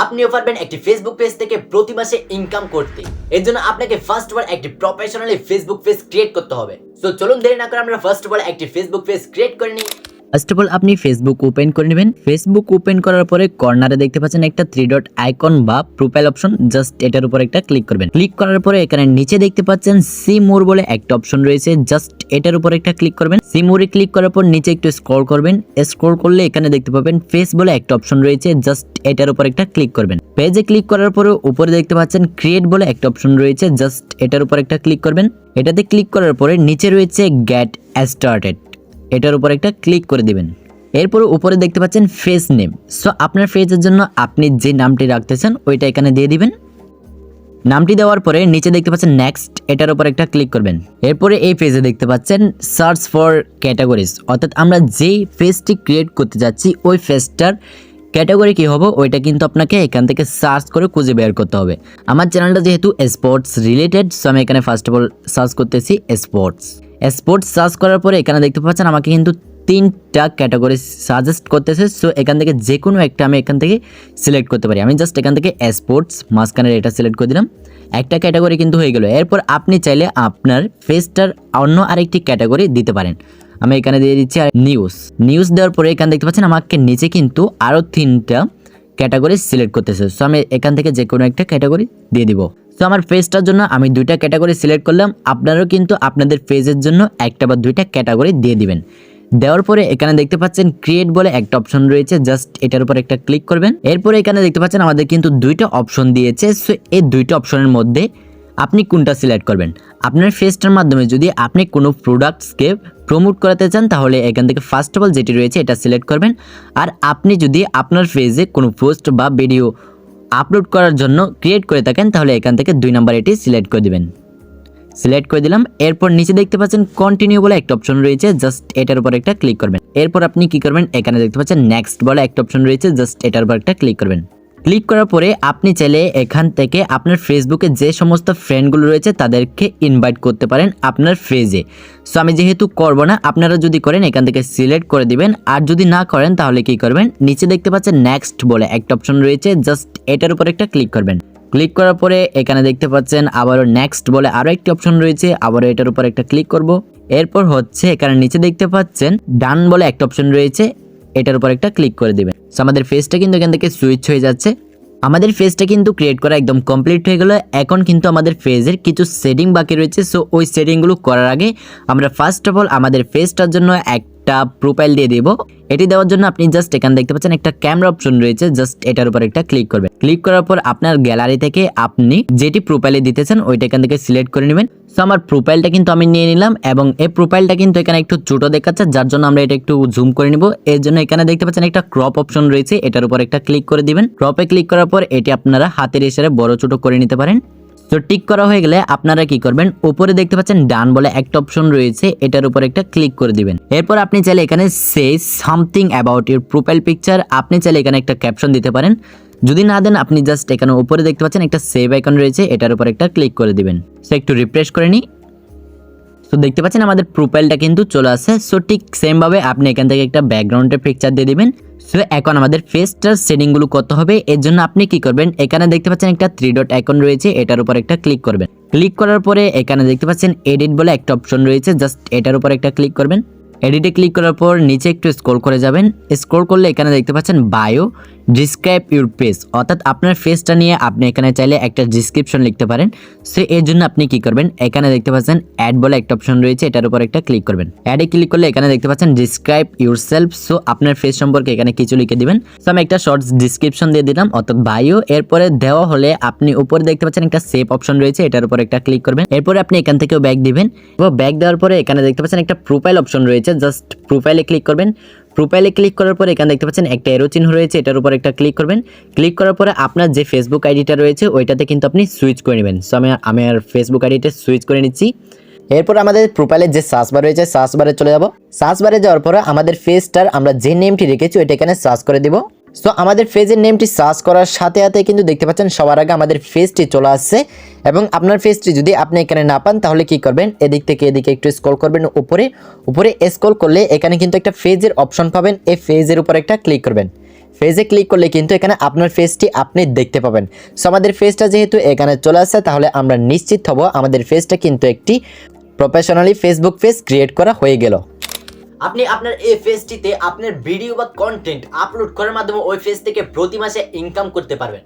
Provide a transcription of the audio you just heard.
আপনিও পারবেন একটি ফেসবুক পেজ থেকে প্রতি মাসে ইনকাম করতে। এর জন্য আপনাকে ফার্স্ট অফ একটি প্রফেশনালি ফেসবুক পেজ ক্রিয়েট করতে হবে। তো চলুন দেরি না করে আমরা ফার্স্ট অফ একটি ফেসবুক পেজ ক্রিয়েট করে নিই। ফার্স্ট অফ অল আপনি ফেসবুক ওপেন করে নেবেন। ফেসবুক ওপেন করার পরে কর্নারে দেখতে পাচ্ছেন একটা থ্রি ডট আইকন বা প্রোফাইল অপশন জাস্ট এটার উপর একটা ক্লিক করবেন। ক্লিক করার পরে এখানে নিচে দেখতে পাচ্ছেন সি মোর বলে একটা অপশন রয়েছে। জাস্ট এটার উপর একটা ক্লিক করবেন। সি মোরে ক্লিক করার পর নিচে একটু স্ক্রল করবেন। স্ক্রল করলে এখানে দেখতে পাবেন ফেস বলে একটা অপশন রয়েছে। জাস্ট এটার উপর একটা ক্লিক করবেন। পেজে ক্লিক করার পরে উপরে দেখতে পাচ্ছেন ক্রিয়েট বলে একটা অপশন রয়েছে। জাস্ট এটার উপর একটা ক্লিক করবেন। এটাতে ক্লিক করার পরে নিচে রয়েছে গেট স্টার্টেড এটার উপর একটা ক্লিক করে দেবেন। এরপর উপরে দেখতে পাচ্ছেন ফেস নেম সো আপনার ফেসের জন্য আপনি যে নামটি রাখতে চান ওইটা এখানে দিয়ে দিবেন। নামটি দেওয়ার পরে নিচে দেখতে পাচ্ছেন নেক্সট এটার উপর একটা ক্লিক করবেন। এরপরে এই ফেজে দেখতে পাচ্ছেন সার্চ ফর ক্যাটাগরিজ অর্থাৎ আমরা যেই ফেজটি ক্রিয়েট করতে যাচ্ছি, ওই ফেজটার ক্যাটাগরি কী হবে, ওইটা কিন্তু আপনাকে এখান থেকে সার্চ করে খুঁজে বের করতে হবে। আমার চ্যানেলটা যেহেতু স্পোর্টস রিলেটেড সো আমি এখানে ফার্স্ট অফ অল সার্চ করতেছি স্পোর্টস স্পোর্টস সার্চ করার পরে এখানে দেখতে পাচ্ছেন আমাকে কিন্তু তিনটা ক্যাটাগরি সাজেস্ট করতেছে সো এখান থেকে যে কোনো একটা আমি এখান থেকে সিলেক্ট করতে পারি। আমি জাস্ট এখান থেকে স্পোর্টস মাঝখানের এটা সিলেক্ট করে দিলাম। একটা ক্যাটাগরি কিন্তু হয়ে গেল। এরপর আপনি চাইলে আপনার ফেসটার অন্য আরেকটি ক্যাটাগরি দিতে পারেন। আমি এখানে দিয়ে দিচ্ছি আর নিউজ নিউজ দেওয়ার পরে এখানে দেখতে পাচ্ছেন আমাকে নিচে কিন্তু আরও তিনটা ক্যাটাগরি সিলেক্ট করতেছে। সো আমি এখান থেকে যে কোনো একটা ক্যাটাগরি দিয়ে দিব। সো আমার ফেজটার জন্য আমি দুইটা ক্যাটাগরি সিলেক্ট করলাম। আপনারাও কিন্তু আপনাদের ফেজের জন্য একটা বা দুইটা ক্যাটাগরি দিয়ে দিবেন। দেওয়ার পরে এখানে দেখতে পাচ্ছেন ক্রিয়েট বলে একটা অপশন রয়েছে। জাস্ট এটার উপর একটা ক্লিক করবেন। এরপরে এখানে দেখতে পাচ্ছেন আমাদের কিন্তু দুইটা অপশন দিয়েছে। সো এই দুইটা অপশনের মধ্যে আপনি কোনটা সিলেক্ট করবেন? আপনার ফেসটার মাধ্যমে যদি আপনি কোনো প্রোডাক্টসকে প্রমোট করাতে চান, তাহলে এখান থেকে ফার্স্ট অফ অল যেটি রয়েছে, এটা সিলেক্ট করবেন। আর আপনি যদি আপনার ফেজে কোনো পোস্ট বা ভিডিও আপলোড করার জন্য ক্রিয়েট করে থাকেন, তাহলে এখান থেকে দুই নাম্বার এটি সিলেক্ট করে দেবেন। সিলেক্ট করে দিলাম। এরপর নিচে দেখতে পাচ্ছেন কন্টিনিউ বলে একটা অপশন রয়েছে জাস্ট এটার উপর একটা ক্লিক করবেন। এরপর আপনি কি করবেন? এখানে দেখতে পাচ্ছেন নেক্সট বলে একটা অপশন রয়েছে জাস্ট এটার উপর একটা ক্লিক করবেন। ক্লিক করার পরে আপনি চাইলে এখান থেকে আপনার ফেসবুকে যে সমস্ত ফ্রেন্ডগুলো রয়েছে তাদেরকে ইনভাইট করতে পারেন আপনার ফেজে সো আমি যেহেতু করব না, আপনারা যদি করেন, এখান থেকে সিলেক্ট করে দিবেন। আর যদি না করেন, তাহলে কি করবেন? নিচে দেখতে পাচ্ছেন নেক্সট বলে একটা অপশন রয়েছে জাস্ট এটার উপর একটা ক্লিক করবেন। ক্লিক করার পরে এখানে দেখতে পাচ্ছেন আবারও নেক্সট বলে আরও একটি অপশন রয়েছে, আবারও এটার উপর একটা ক্লিক করব। এরপর হচ্ছে এখানে নিচে দেখতে পাচ্ছেন ডান বলে একটা অপশন রয়েছে এটার উপর একটা ক্লিক করে দেবেন। সো আমাদের ফেসটা কিন্তু এখান থেকে সুইচ হয়ে যাচ্ছে। আমাদের ফেজটা কিন্তু ক্রিয়েট করা একদম কমপ্লিট হয়ে গেল। এখন কিন্তু আমাদের ফেজের কিছু সেটিং বাকি রয়েছে। সো ওই সেটিংগুলো করার আগে আমরা ফার্স্ট অফ অল আমাদের ফেসটার জন্য একটা প্রোফাইল দিয়ে দিব। এটি দেওয়ার জন্য আপনি জাস্ট এখানে দেখতে পাচ্ছেন একটা ক্যামেরা অপশন রয়েছে। জাস্ট এটার উপর একটা ক্লিক করবেন। ক্লিক করার পর আপনার গ্যালারি থেকে আপনি যেটি প্রোফাইলে দিতেছেন, ওইটা এখান থেকে সিলেক্ট করে নেবেন। সো আমার প্রোফাইলটা কিন্তু আমি নিয়ে নিলাম এবং এই প্রোফাইলটা কিন্তু এখানে একটু ছোটো দেখাচ্ছে, যার জন্য আমরা এটা একটু জুম করে নিব। এর জন্য এখানে দেখতে পাচ্ছেন একটা ক্রপ অপশন রয়েছে, এটার উপর একটা ক্লিক করে দিবেন। ক্রপে ক্লিক করার পর এটি আপনারা হাতের ইশারে বড় ছোট করে নিতে পারেন। তো টিক করা হয়ে গেলে আপনারা কি করবেন? উপরে দেখতে পাচ্ছেন ডান বলে একটা অপশন রয়েছে, এটার উপর একটা ক্লিক করে দিবেন। এরপর আপনি চাইলে এখানে say something about your profile picture আপনি চাইলে এখানে একটা ক্যাপশন দিতে পারেন। যদি না দেন, আপনি জাস্ট এখানে উপরে দেখতে পাচ্ছেন একটা সেভ আইকন রয়েছে, এটার উপর একটা ক্লিক করে দিবেন। সে একটু রিফ্রেশ করে নিই। তো দেখতে পাচ্ছেন আমাদের প্রোফাইলটা কিন্তু চলে আসে সো ঠিক সেমভাবে আপনি এখান থেকে একটা ব্যাকগ্রাউন্ডের পিকচার দিয়ে দিবেন। সো এখন আমাদের ফেসটার সেটিংগুলো করতে হবে? এর জন্য আপনি কি করবেন? এখানে দেখতে পাচ্ছেন একটা থ্রি ডট আইকন রয়েছে, এটার উপর একটা ক্লিক করবেন। ক্লিক করার পরে এখানে দেখতে পাচ্ছেন এডিট বলে একটা অপশন রয়েছে জাস্ট এটার উপর একটা ক্লিক করবেন। এডিটে ক্লিক করার পর নিচে একটু স্ক্রল করে যাবেন। স্ক্রল করলে এখানে দেখতে পাচ্ছেন বায়ো ডিসক্রাইব ইউর পেজ অর্থাৎ আপনার ফেসটা নিয়ে আপনি এখানে চাইলে একটা ডিসক্রিপশন লিখতে পারেন। সো এর জন্য আপনি কি করবেন? এখানে দেখতে পাচ্ছেন অ্যাড বলে একটা অপশন রয়েছে, এটার উপর একটা ক্লিক করবেন। অ্যাডে ক্লিক করলে এখানে দেখতে পাচ্ছেন ডিসক্রাইব ইউর সেলফ সো আপনার ফেস সম্পর্কে এখানে কিছু লিখে দিবেন। সো আমি একটা শর্টস ডিসক্রিপশন দিয়ে দিলাম, অর্থাৎ বায়ো এরপরে দেওয়া হলে আপনি উপরে দেখতে পাচ্ছেন একটা সেভ অপশন রয়েছে, এটার উপর একটা ক্লিক করবেন। এরপরে আপনি এখান থেকেও ব্যাক দিবেন। এবং ব্যাক দেওয়ার পরে এখানে দেখতে পাচ্ছেন একটা প্রোফাইল অপশন রয়েছে জাস্ট প্রোফাইলে ক্লিক করবেন। প্রোফাইলে ক্লিক করার পরে এখানে দেখতে পাচ্ছেন একটা এরো চিহ্ন রয়েছে, এটার উপর একটা ক্লিক করবেন। ক্লিক করার পরে আপনার যে ফেসবুক আইডিটা রয়েছে, ওইটাতে কিন্তু আপনি সুইচ করে নেবেন। সো আমি আমি আর ফেসবুক আইডিটা সুইচ করে নিচ্ছি। এরপর আমাদের প্রোফাইলের যে সার্চ বার রয়েছে সার্চ বারে চলে যাব। সার্চ বারে যাওয়ার পরে আমাদের ফেসটার আমরা যে নেমটি রেখেছি, ওইটা এখানে সার্চ করে দিব। সো আমাদের ফেজের নেমটি সার্চ করার সাথে সাথে কিন্তু দেখতে পাচ্ছেন, সবার আগে আমাদের ফেজটি চলে আসছে এবং আপনার ফেজটি যদি আপনি এখানে না পান, তাহলে কি করবেন? এদিক থেকে এদিকে একটু স্ক্রল করবেন, উপরে উপরে স্ক্রল করলে এখানে কিন্তু একটা ফেজের অপশন পাবেন। এই ফেজের উপর একটা ক্লিক করবেন। ফেজে ক্লিক করলে কিন্তু এখানে আপনার ফেসটি আপনি দেখতে পাবেন। সো আমাদের ফেসটা যেহেতু এখানে চলে আসছে, তাহলে আমরা নিশ্চিত হব আমাদের ফেসটা কিন্তু একটি প্রফেশনালি ফেসবুক পেজ ক্রিয়েট করা হয়ে গেল। আপনি আপনার এই ফেজটিতে আপনার ভিডিও বা কন্টেন্ট আপলোড করার মাধ্যমে ওই ফেজ থেকে প্রতি মাসে ইনকাম করতে পারবেন।